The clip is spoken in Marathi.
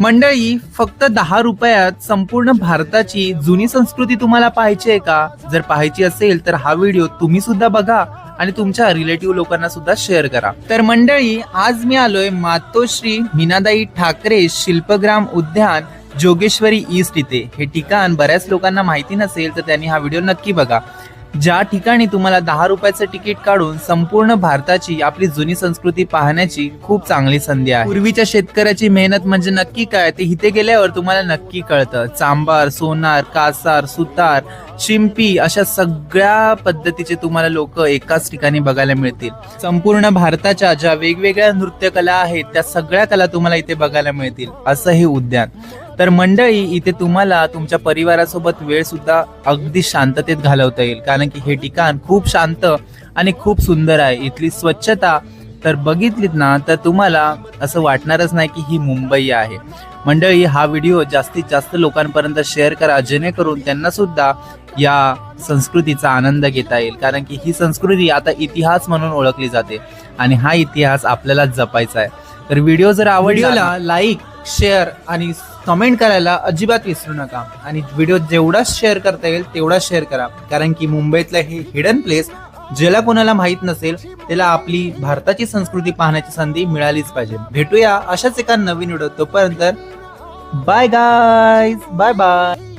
मंडळी फक्त दहा रुपयात संपूर्ण भारताची जुनी संस्कृती तुम्हाला पाहायची आहे का? जर पाहायची असेल तर हा व्हिडिओ तुम्ही सुद्धा बघा आणि तुमच्या रिलेटिव्ह लोकांना सुद्धा शेअर करा. तर मंडळी आज मी आलोय मातोश्री मीनादाई ठाकरे शिल्पग्राम उद्यान जोगेश्वरी ईस्ट इथे. हे ठिकाण बऱ्याच लोकांना माहिती नसेल तर त्यांनी हा व्हिडिओ नक्की बघा. ज्या ठिकाणी तुम्हाला दहा रुपयाचं तिकीट काढून संपूर्ण भारताची आपली जुनी संस्कृती पाहण्याची खूप चांगली संधी आहे. पूर्वीच्या शेतकऱ्याची मेहनत म्हणजे नक्की काय? ते इथे गेल्यावर तुम्हाला नक्की कळतं. चांबार सोनार कासार सुतार शिंपी अशा सगळ्या पद्धतीचे तुम्हाला लोक एकाच ठिकाणी बघायला मिळतील. संपूर्ण भारताच्या ज्या वेगवेगळ्या नृत्यकला आहेत त्या सगळ्या कला तुम्हाला इथे बघायला मिळतील. असं हे उद्यान. तर मंडळी इथे तुम्हाला तुमच्या परिवारासोबत वेळ सुद्धा अगदी शांततेत घालवता येईल. कारण की हे ठिकाण खूप शांत आणि खूप सुंदर आहे. इथली स्वच्छता तर बघितलीत ना तर तुम्हाला असं वाटणारच नाही की ही मुंबई आहे. मंडळी हा व्हिडिओ जास्तीत जास्त लोकांपर्यंत शेअर करा. जेणेकरून त्यांना सुद्धा या संस्कृतीचा आनंद घेता येईल. कारण की ही संस्कृती आता इतिहास म्हणून ओळखली जाते. आणि हा इतिहास आपल्याला जपायचा आहे. तर व्हिडिओ जर आवडला लाईक शेअर आणि कमेंट करायला अजिबात विसरू नका. आणि व्हिडिओ जेवढा शेअर करता येईल तेवढा शेअर करा. कारण की मुंबईतलं हे हिडन प्लेस ज्याला कोणाला माहीत नसेल त्याला आपली भारताची संस्कृती पाहण्याची संधी मिळालीच पाहिजे. भेटूया अशाच एका नवीन व्हिडिओ तोपर्यंत. Bye guy bye bye